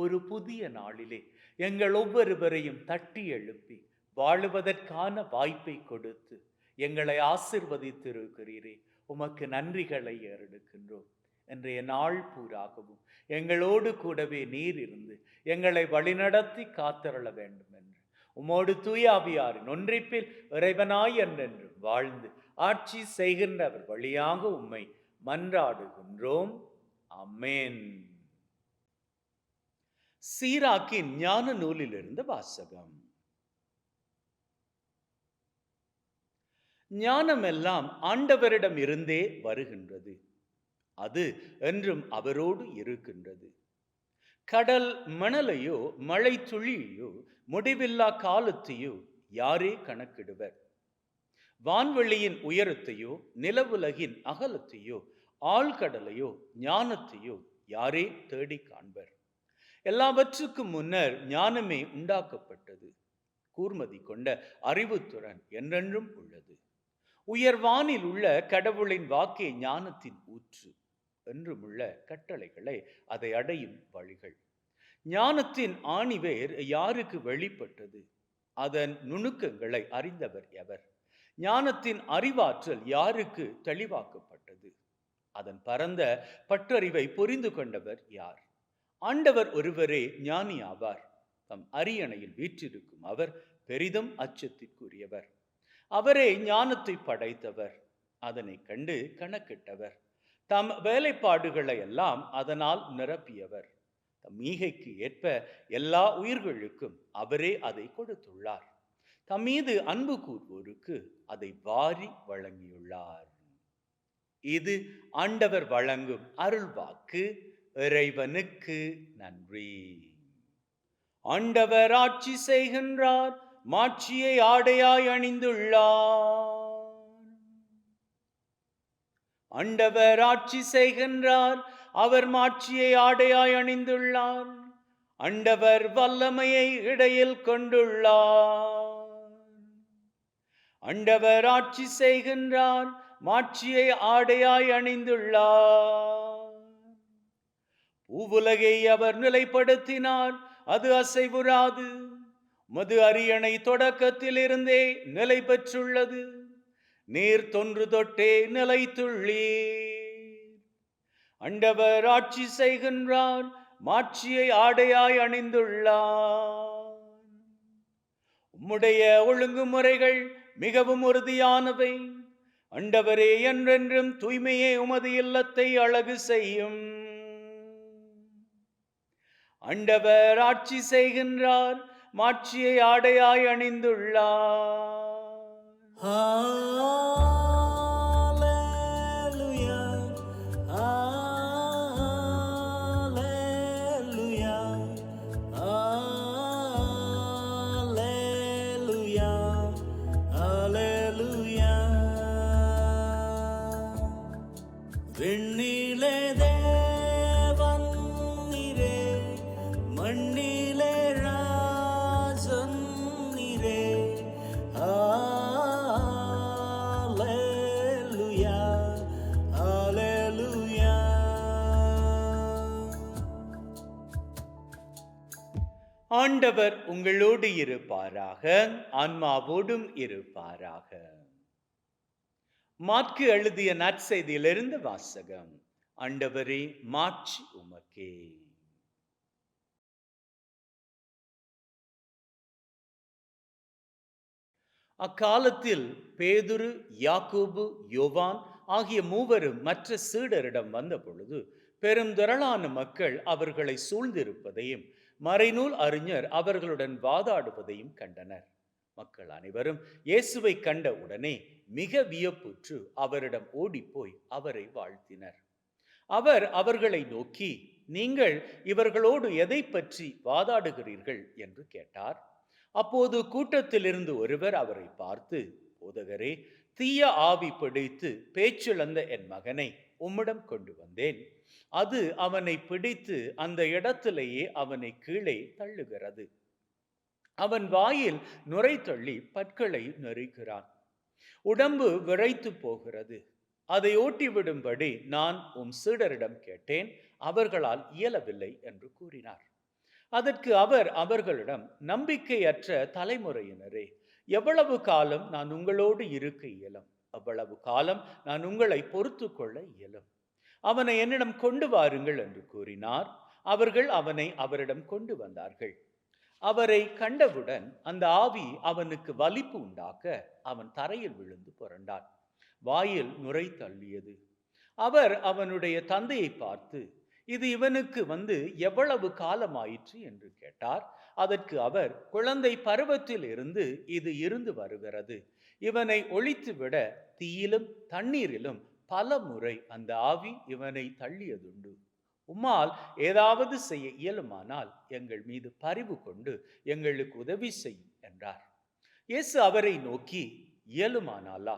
ஒரு புதிய நாளிலே எங்கள் ஒவ்வொருவரையும் தட்டி எழுப்பி வாழுவதற்கான வாய்ப்பை கொடுத்து எங்களை ஆசிர்வதித்திருக்கிறீரே. உமக்கு நன்றிகளை ஏறெடுக்கின்றோம். இன்றைய நாள் பூராகவும் எங்களோடு கூடவே நீர் இருந்து எங்களை வழிநடத்தி காத்திரள வேண்டும் என்று உமோடு தூயாவியாரின் ஒன்றிப்பில் இறைவனாய் என்றென்று வாழ்ந்து ஆட்சி செய்கின்றவர் வழியாக உம்மை மன்றாடுகின்றோம். அமேன் சீராக்கின் ஞான நூலிலிருந்து வாசகம். ஞானமெல்லாம் ஆண்டவரிடம் இருந்தே வருகின்றது. அது என்றும் அவரோடு இருக்கின்றது. கடல் மணலையோ மழை துளியோ முடிவில்லா காலத்தையோ யாரே கணக்கிடுவர். வான்வெளியின் உயரத்தையோ நிலவுலகின் அகலத்தையோ ஆழ்கடலையோ ஞானத்தையோ யாரே தேடி காண்பர். எல்லாவற்றுக்கும் முன்னர் ஞானமே உண்டாக்கப்பட்டது. கூர்மதி கொண்ட அறிவுத்துறன் என்றென்றும் உள்ளது. உயர்வானில் உள்ள கடவுளின் வாக்கே ஞானத்தின் ஊற்று என்றும் உள்ள கட்டளைகளை அதை அடையும் வழிகள். ஞானத்தின் ஆணிவேர் யாருக்கு வெளிப்பட்டது? அதன் நுணுக்கங்களை அறிந்தவர் எவர்? ஞானத்தின் அறிவாற்றல் யாருக்கு தெளிவாக்கப்பட்டது? அதன் பரந்த பற்றறிவை புரிந்து கொண்டவர் யார்? ஆண்டவர் ஒருவரே ஞானி ஆவார் தம் அரியணையில் வீற்றிருக்கும் அவர் பெரிதும் அச்சத்திற்குரியவர். அவரே ஞானத்தை படைத்தவர் அதனை கண்டு கணக்கிட்டவர். தம் வேலைப்பாடுகளை எல்லாம் அதனால் நிரப்பியவர். தம் ஈகைக்கு ஏற்ப எல்லா உயிர்களுக்கும் அவரே அதை கொடுத்துள்ளார். தம் மீது அன்பு கூறுவோருக்கு அதை வாரி வழங்கியுள்ளார். இது ஆண்டவர் வழங்கும் அருள்வாக்கு. இறைவனுக்கு நன்றி. ஆண்டவர் ஆட்சி செய்கின்றார் மாட்சியை ஆடையாய் அணிந்துள்ளார். ஆண்டவர் ஆட்சி செய்கின்றார் அவர் மாட்சியை ஆடையாய் அணிந்துள்ளார். ஆண்டவர் வல்லமையை இடையில் கொண்டுள்ளார். ஆண்டவர் ஆட்சி செய்கின்றார் மாட்சியை ஆடையாய் அணிந்துள்ளார். பூவுலகை அவர் நிலைப்படுத்தினார். அது அசைவுறாது. மது அரியணை தொடக்கத்தில் இருந்தே நிலை பெற்றுள்ளது. நீர் தொன்று தொட்டே நிலைத்துள்ளீர். அண்டவர் ஆட்சி செய்கின்றார். மாட்சியை ஆடையாய் அணிந்துள்ளார். உம்முடைய ஒழுங்குமுறைகள் மிகவும் உறுதியானவை. அண்டவரே என்றென்றும் தூய்மையே உமது இல்லத்தை அழகு செய்யும். அண்டவர் ஆட்சி செய்கின்றார் மாட்சியை ஆடையாய் அணிந்துள்ளார். ஆண்டவர் உங்களோடு இருப்பாராக ஆன்மாவோடும் இருப்பாராக. மாற்கு எழுதிய நற்செய்தியிலிருந்து வாசகம் ஆண்டவரே மாட்சி உமக்கே. அக்காலத்தில் பேதுரு யாக்கோபு யோவான் ஆகிய மூவரும் மற்ற சீடரிடம் வந்த பொழுது பெருந்திரளான மக்கள் அவர்களை சூழ்ந்திருப்பதையும் மறைநூல் அறிஞர் அவர்களுடன் வாதாடுவதையும் கண்டனர். மக்கள் அனைவரும் இயேசுவை கண்ட உடனே மிக வியப்புற்று அவரிடம் ஓடிப்போய் அவரை வாழ்த்தினர். அவர் அவர்களை நோக்கி நீங்கள் இவர்களோடு எதை பற்றி வாதாடுகிறீர்கள்? என்று கேட்டார். அப்போது கூட்டத்திலிருந்து ஒருவர் அவரை பார்த்து போதகரே தீய ஆவி பிடித்து பேச்சிழந்த என் மகனை உம்மிடம் கொண்டு வந்தேன். அது அவனை பிடித்து அந்த இடத்திலேயே அவனை கீழே தள்ளுகிறது. அவன் வாயில் நுரை தள்ளி பற்களை நெறிக்கிறான் உடம்பு விரைத்து போகிறது. அதை ஓட்டிவிடும்படி நான் உம் சீடரிடம் கேட்டேன். அவர்களால் இயலவில்லை என்று கூறினார். அதற்கு அவர் அவர்களிடம் நம்பிக்கையற்ற தலைமுறையினரே எவ்வளவு காலம் நான் உங்களோடு இருக்க இயலும்? அவ்வளவு காலம் நான் உங்களை பொறுத்து கொள்ள இயலும். அவனை என்னிடம் கொண்டு வாருங்கள் என்று கூறினார். அவர்கள் அவனை அவரிடம் கொண்டு வந்தார்கள். அவரை கண்டவுடன் அந்த ஆவி அவனுக்கு வலிப்பு உண்டாக்க அவன் தரையில் விழுந்து புரண்டான். வாயில் நுரை தள்ளியது. அவர் அவனுடைய தந்தையை பார்த்து இது இவனுக்கு வந்து எவ்வளவு காலமாயிற்று? என்று கேட்டார். அதற்கு அவர் குழந்தை பருவத்தில் இருந்து இது இருந்து வருகிறது. இவனை ஒழித்துவிட தீயிலும் தண்ணீரிலும் பல முறை அந்த ஆவி இவனை தள்ளியதுண்டு. உம்மால் ஏதாவது செய்ய இயலுமானால் எங்கள் மீது பரிவு கொண்டு எங்களுக்கு உதவி செய்யும் என்றார். இயேசு அவரை நோக்கி இயலுமானாலா?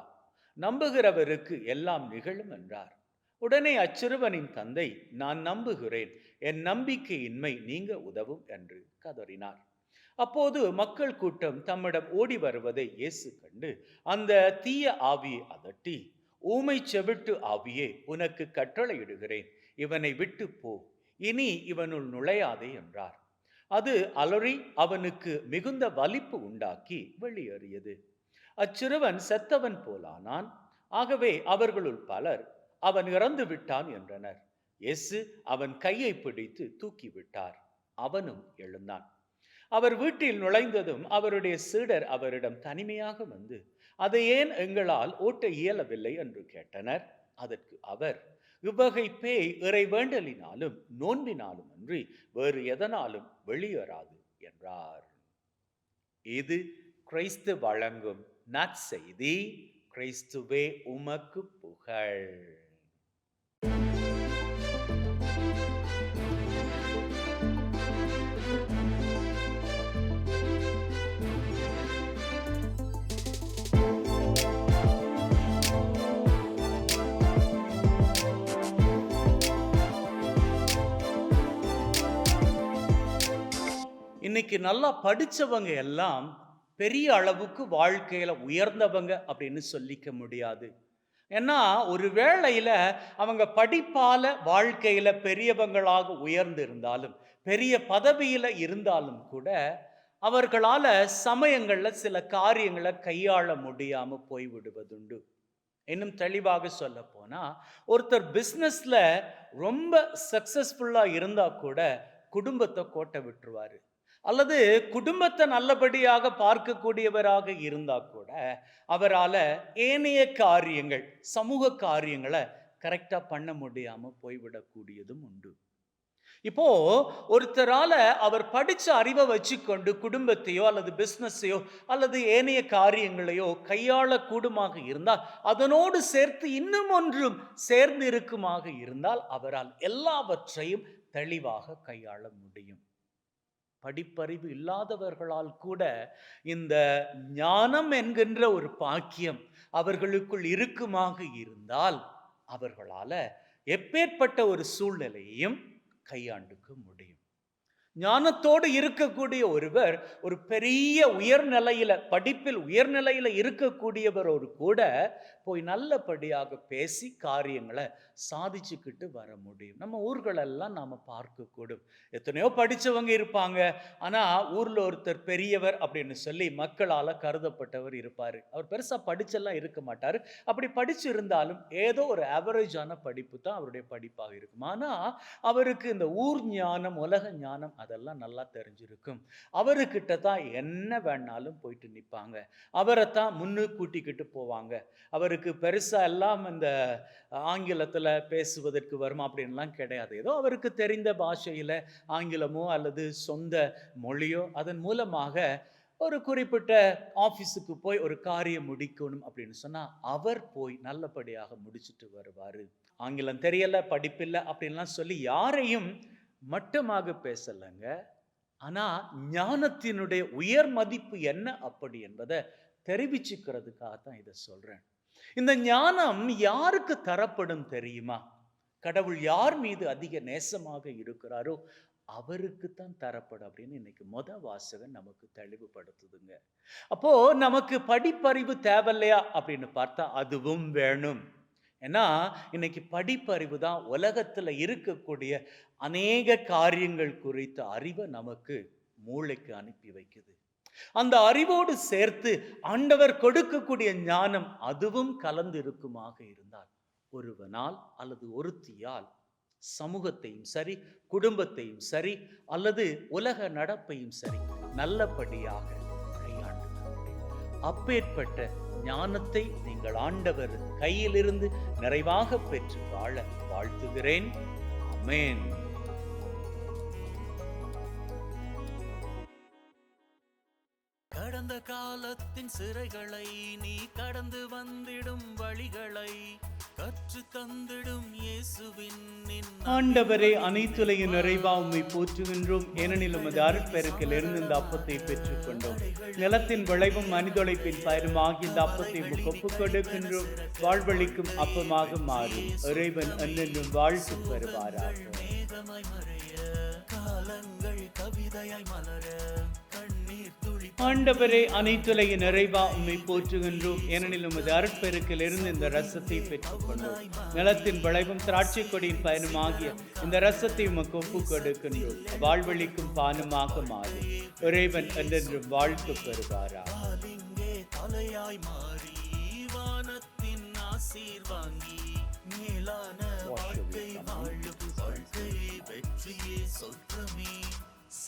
நம்புகிறவருக்கு எல்லாம் நிகழும் என்றார். உடனே அச்சிறுவனின் தந்தை நான் நம்புகிறேன். என் நம்பிக்கையின்மை நீங்க உதவும் என்று கதறினார். அப்போது மக்கள் கூட்டம் தம்மிடம் ஓடி வருவதை இயேசு கண்டு அந்த தீய ஆவியை அதட்டி ஊமை செவிட்டு ஆவியே உனக்கு கட்டளையிடுகிறேன். இவனை விட்டு போ. இனி இவனுள் நுழையாதே என்றார். அது அலறி அவனுக்கு மிகுந்த வலிப்பு உண்டாக்கி வெளியேறியது. அச்சிறுவன் செத்தவன் போலானான். ஆகவே அவர்களுள் பலர் அவன் இறந்து விட்டான் என்றனர். எசு அவன் கையை பிடித்து தூக்கிவிட்டார். அவனும் எழுந்தான். அவர் வீட்டில் நுழைந்ததும் அவருடைய சீடர் அவரிடம் தனிமையாக வந்து அதை ஏன் எங்களால் ஓட்ட இயலவில்லை? என்று கேட்டனர். அதற்கு அவர் இவ்வகை பேய் இறை வேண்டலினாலும் நோன்பினாலும் அன்றி வேறு எதனாலும் வெளியேறாது என்றார். இது கிறிஸ்து வழங்கும் நற்செய்தி. கிறிஸ்துவே உமக்கு புகழ். இன்னைக்கு நல்லா படித்தவங்க எல்லாம் பெரிய அளவுக்கு வாழ்க்கையில் உயர்ந்தவங்க அப்படின்னு சொல்லிக்க முடியாது. ஏன்னா ஒரு வேளையில் அவங்க படிப்பால் வாழ்க்கையில் பெரியவங்களாக உயர்ந்து இருந்தாலும் பெரிய பதவியில் இருந்தாலும் கூட அவர்களால் சமயங்களில் சில காரியங்களை கையாள முடியாமல் போய்விடுவதுண்டு இன்னும் தெளிவாக சொல்ல போனால் ஒருத்தர் பிஸ்னஸில் ரொம்ப சக்ஸஸ்ஃபுல்லாக இருந்தால் கூட குடும்பத்தை கோட்டை விட்டுருவாரு. அல்லது குடும்பத்தை நல்லபடியாக பார்க்கக்கூடியவராக இருந்தால் கூட அவரால ஏனைய காரியங்கள் சமூக காரியங்களை கரெக்டாக பண்ண முடியாமல் போய்விடக்கூடியதும் உண்டு. இப்போ ஒருத்தரால அவர் படிச்ச அறிவை வச்சுக்கொண்டு குடும்பத்தையோ அல்லது பிஸ்னஸையோ அல்லது ஏனைய காரியங்களையோ கையாள கூடுமாக இருந்தால் அதனோடு சேர்த்து இன்னும் ஒன்றும் சேர்ந்து இருக்குமாக இருந்தால் அவரால் எல்லாவற்றையும் தெளிவாக கையாள முடியும். படிப்பறிவு இல்லாதவர்களால் கூட இந்த ஞானம் என்கின்ற ஒரு பாக்கியம் அவர்களுக்குள் இருக்குமாக இருந்தால் அவர்களால எப்பேற்பட்ட ஒரு சூழ்நிலையையும் கையாண்டுக்க முடியும். ஞானத்தோடு இருக்கக்கூடிய ஒருவர் ஒரு பெரிய உயர்நிலையில படிப்பில் உயர்நிலையில இருக்கக்கூடியவர் ஒரு கூட போய் நல்லபடியாக பேசி காரியங்களை சாதிச்சுக்கிட்டு வர முடியும். நம்ம ஊர்களெல்லாம் நாம் பார்க்கக்கூடும். எத்தனையோ படிச்சவங்க இருப்பாங்க. ஆனா ஊர்ல ஒருத்தர் பெரியவர் அப்படின்னு சொல்லி மக்களால கருதப்பட்டவர் இருப்பார். அவர் பெருசா படிச்செல்லாம் இருக்க மாட்டார். அப்படி படிச்சு இருந்தாலும் ஏதோ ஒரு ஆவரேஜான படிப்பு தான் அவருடைய படிப்பாக இருக்கும். ஆனா அவருக்கு இந்த ஊர் ஞானம் உலக ஞானம் அதெல்லாம் நல்லா தெரிஞ்சிருக்கும். அவர்கிட்ட தான் என்ன வேணாலும் போயிட்டு நிற்பாங்க அவரை தான் முன்னு கூட்டிக்கிட்டு போவாங்க. அவருக்கு பெருசாக எல்லாம் இந்த ஆங்கிலத்தில் பேசுவதற்கு வருமா அப்படின்லாம் கிடையாது. ஏதோ அவருக்கு தெரிந்த பாஷையில் ஆங்கிலமோ அல்லது சொந்த மொழியோ அதன் மூலமாக ஒரு குறிப்பிட்ட ஆஃபீஸுக்கு போய் ஒரு காரியம் முடிக்கணும் அப்படின்னு சொன்னால் அவர் போய் நல்லபடியாக முடிச்சிட்டு வருவார். ஆங்கிலம் தெரியலை படிப்பில்லை அப்படின்லாம் சொல்லி யாரையும் மட்டமாக பேசலைங்க. ஆனால் ஞானத்தினுடைய உயர் மதிப்பு என்ன அப்படி என்பதை தெரிவிச்சுக்கிறதுக்காக தான் இதை சொல்கிறேன் இந்த ஞானம் யாருக்கு தரப்படும் தெரியுமா? கடவுள் யார் மீது அதிக நேசமாக இருக்கிறாரோ அவருக்கு தான் தரப்படும் அப்படின்னு இன்னைக்கு மொத வாசகன் நமக்கு தெளிவுபடுத்துதுங்க. அப்போ நமக்கு படிப்பறிவு தேவையில்லையா அப்படின்னு பார்த்தா அதுவும் வேணும். ஏன்னா இன்னைக்கு படிப்பறிவு தான் உலகத்தில் இருக்கக்கூடிய அநேக காரியங்கள் குறித்த அறிவை நமக்கு மூளைக்கு அனுப்பி வைக்குது. அந்த அறிவோடு சேர்த்து ஆண்டவர் கொடுக்கக்கூடிய ஞானம் அதுவும் கலந்து இருக்குமாக இருந்தால் ஒருவனால் அல்லது ஒருத்தியால் சமூகத்தையும் சரி குடும்பத்தையும் சரி அல்லது உலக நடப்பையும் சரி நல்லபடியாக கையாண்டு அப்பேற்பட்ட ஞானத்தை நீங்கள் ஆண்டவர் கையிலிருந்து நிறைவாக பெற்று வாழ வாழ்த்துகிறேன். அமேன் கடந்த காலத்தின் சிறைகளை நீ கடந்து வந்திடும் வழிகளை கற்று தந்திடும் இயேசுவின் ஆண்டவரே அனைத்துலகின் நிறைவா உம்மை போற்றுகின்றோம். ஏனெனில் உமது அருட்பெருக்கில் இருந்து இந்த அப்பத்தை பெற்றுக்கொண்டோம். நிலத்தின் விளைவும் மனிதொழைப்பின் பயனுமாகி இந்த அப்பத்தை ஒப்புக் கொடுக்கின்றோம் வாழ்வழிக்கும் அப்பமாக மாறும். இறைவன் என்னென்றும் வாழ்த்து பெறுவாராக காலங்கள் கவிதையாய் மலர ஆண்டவரே அனைத்துலகின் நிறைவா உண்மை போற்றுகின்றோம். ஏனெனில் உமது அருட்பெருக்கில் இருந்து இந்த ரசத்தை பெற்றுக்கொண்டோம். நிலத்தின் விளைவும் திராட்சை கொடியின் பயனுமாகிய இந்த ரசத்தை உமக்கு ஒப்பு கொடுக்கின்றோம் வாழ்வழிக்கும் பானுமாக மாறும் இறைவன் என்றென்றும் வாழ்த்து பெறுவாரா தலையாய் மாறி வானத்தின் ஆசீர் வாங்கி மேலான வாழ்க்கை வாழும் வாழ்க்கை வெற்றியே சொல்றமே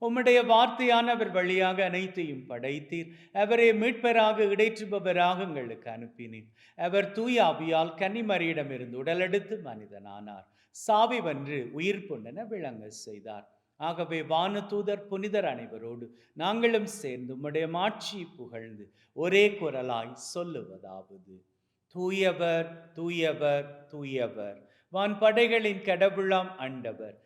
உம்முடைய வார்த்தையானவர் வழியாக அனைத்தையும் படைத்தீர். அவரை மீட்பராக இடைற்றுபவராக எங்களுக்கு அனுப்பினீர். அவர் தூய ஆவியால் கன்னிமரியிடமிருந்து உடலெடுத்து மனிதனானார். சாவி வென்று உயிர் பொன்னென விளங்க செய்தார். ஆகவே வானதூதர் புனிதர் அனைவரோடு நாங்களும் சேர்ந்து உம்முடைய மாட்சி புகழ்ந்து ஒரே குரலாய் சொல்லுவதாவது. தூயவர் தூயவர் தூயவர். வான் படைகளின் கடவுளாம் ஆண்டவர்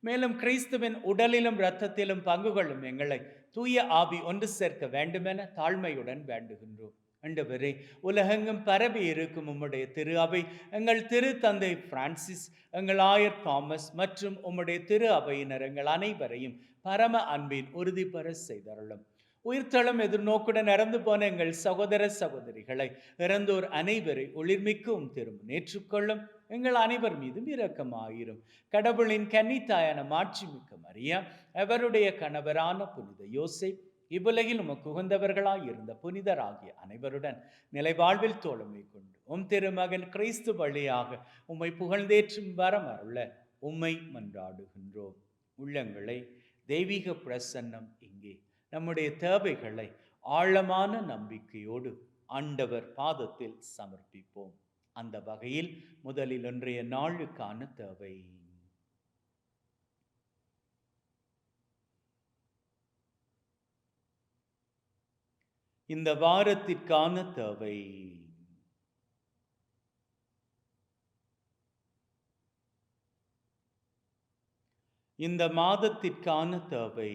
மேலும் கிறிஸ்துவின் உடலிலும் இரத்தத்திலும் பங்கு கொள்ளும் எங்களை தூய ஆவி ஒன்று சேர்க்க வேண்டுமென தாழ்மையுடன் வேண்டுகின்றோம். ஆண்டவரே உலகெங்கும் பரவி இருக்கும் உம்முடைய திரு அவை எங்கள் திரு தந்தை பிரான்சிஸ் எங்கள் ஆயர் தாமஸ் மற்றும் உம்முடைய திரு அவையினர் எங்கள் அனைவரையும் பரம அன்பின் உறுதிபெற செய்தருளும். உயிர்த்தளம் எதிர்நோக்குடன் இறந்து போன எங்கள் சகோதர சகோதரிகளை இறந்தோர் அனைவரை ஒளிர்மிக்கும் திரும்ப ஏற்றுக்கொள்ளும். எங்கள் அனைவர் மீதும் இரக்கமாயிரும். கடவுளின் கன்னித்தாயான மாட்சிமிக்க மரியா அவருடைய கணவரான புனித யோசை இவ்வுலகில் உமக்கு உகந்தவர்களாய் இருந்த புனிதராகிய அனைவருடன் நிலைவாழ்வில் தோழமை கொண்டு உம் திருமகன் கிறிஸ்து வழியாக உம்மை புகழ்ந்தேற்றும் வரம் அருள உம்மை மன்றாடுகின்றோம். உள்ளங்களை தெய்வீக பிரசன்னம் இங்கே. நம்முடைய தேவைகளை ஆழமான நம்பிக்கையோடு ஆண்டவர் பாதத்தில் சமர்ப்பிப்போம். அந்த வகையில் முதலில் இன்றைய நாளுக்கான தேவை. இந்த வாரத்திற்கான தேவை. இந்த மாதத்திற்கான தேவை.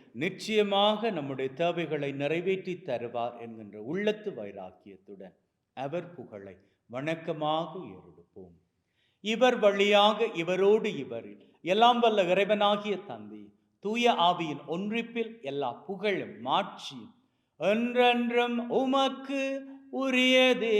நிச்சயமாக நம்முடைய தேவைகளை நிறைவேற்றி தருவார் என்கின்ற உள்ளத்து வைராக்கியத்துடன் அவர் புகழை வணக்கமாக ஏறெடுப்போம். இவர் வழியாக இவரோடு இவரில் எல்லாம் வல்ல இறைவனாகிய தந்தை தூய ஆவியின் ஒன்றிப்பில் எல்லா புகழும் மாட்சியும் என்றென்றும் உமக்கு உரியதே.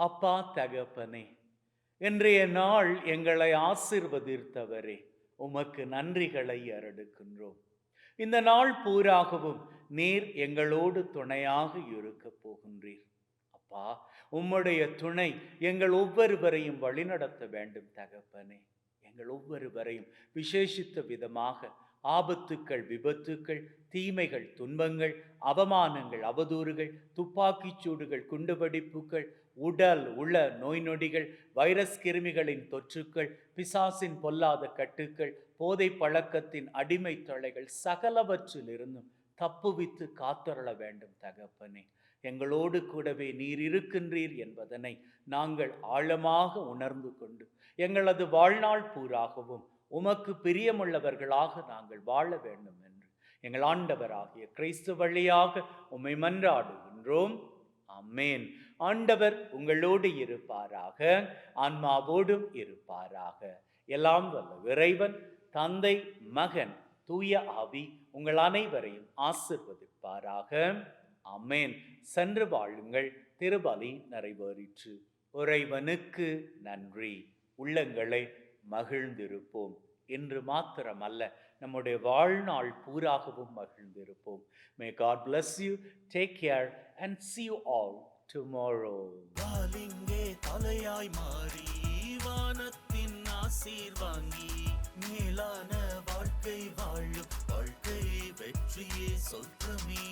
அப்பா தகப்பனே இன்றைய நாள் எங்களை ஆசிர்வதித்தவரே உமக்கு நன்றிகளை அரடுக்கின்றோம் இந்த நாள் பூராகவும் நீர் எங்களோடு துணையாக இருக்கப் போகின்றீர். அப்பா உம்முடைய துணை எங்கள் ஒவ்வொருவரையும் வழிநடத்த வேண்டும் தகப்பனே. எங்கள் ஒவ்வொருவரையும் விசேஷித்த விதமாக ஆபத்துக்கள் விபத்துக்கள் தீமைகள் துன்பங்கள் அவமானங்கள் அவதூறுகள் துப்பாக்கிச் சூடுகள் குண்டுவெடிப்புகள் உடல் உள நோய் நொடிகள் வைரஸ் கிருமிகளின் தொற்றுக்கள் பிசாசின் பொல்லாத கட்டுக்கள் போதை பழக்கத்தின் அடிமை தொலைகள் சகலவற்றிலிருந்தும் தப்புவித்து காத்தொரள வேண்டும் தகப்பனே. எங்களோடு கூடவே நீர் இருக்கின்றீர் என்பதனை நாங்கள் ஆழமாக உணர்ந்து கொண்டு எங்களது வாழ்நாள் பூராகவும் உமக்கு பிரியமுள்ளவர்களாக நாங்கள் வாழ வேண்டும் என்று எங்கள் ஆண்டவராகிய கிறிஸ்து வழியாக உம்மை மன்றாடுகின்றோம். அம்மேன் ஆண்டவர் உங்களோடு இருப்பாராக ஆன்மாவோடும் இருப்பாராக. எல்லாம் வல்ல இறைவன் தந்தை மகன் தூய ஆவி உங்கள் அனைவரையும் ஆசிர்வதிப்பாராக. அம்மேன் சென்று வாழுங்கள். திருபலி நிறைவேறிற்று. இறைவனுக்கு நன்றி. உள்ளங்களை மகிழ்ந்திருப்போம். இன்று மாத்திரமல்ல நம்முடைய வாழ்நாள் பூராகவும் மகிழ்ந்திருப்போம். May God bless you take care and see you all tomorrow காலிங்கே தலையாய் மாறி வானத்தின் ஆசீர் வாங்கி மேலான வாழ்க்கை வாழும் வாழ்க்கை வெற்றியே சொல்றமே.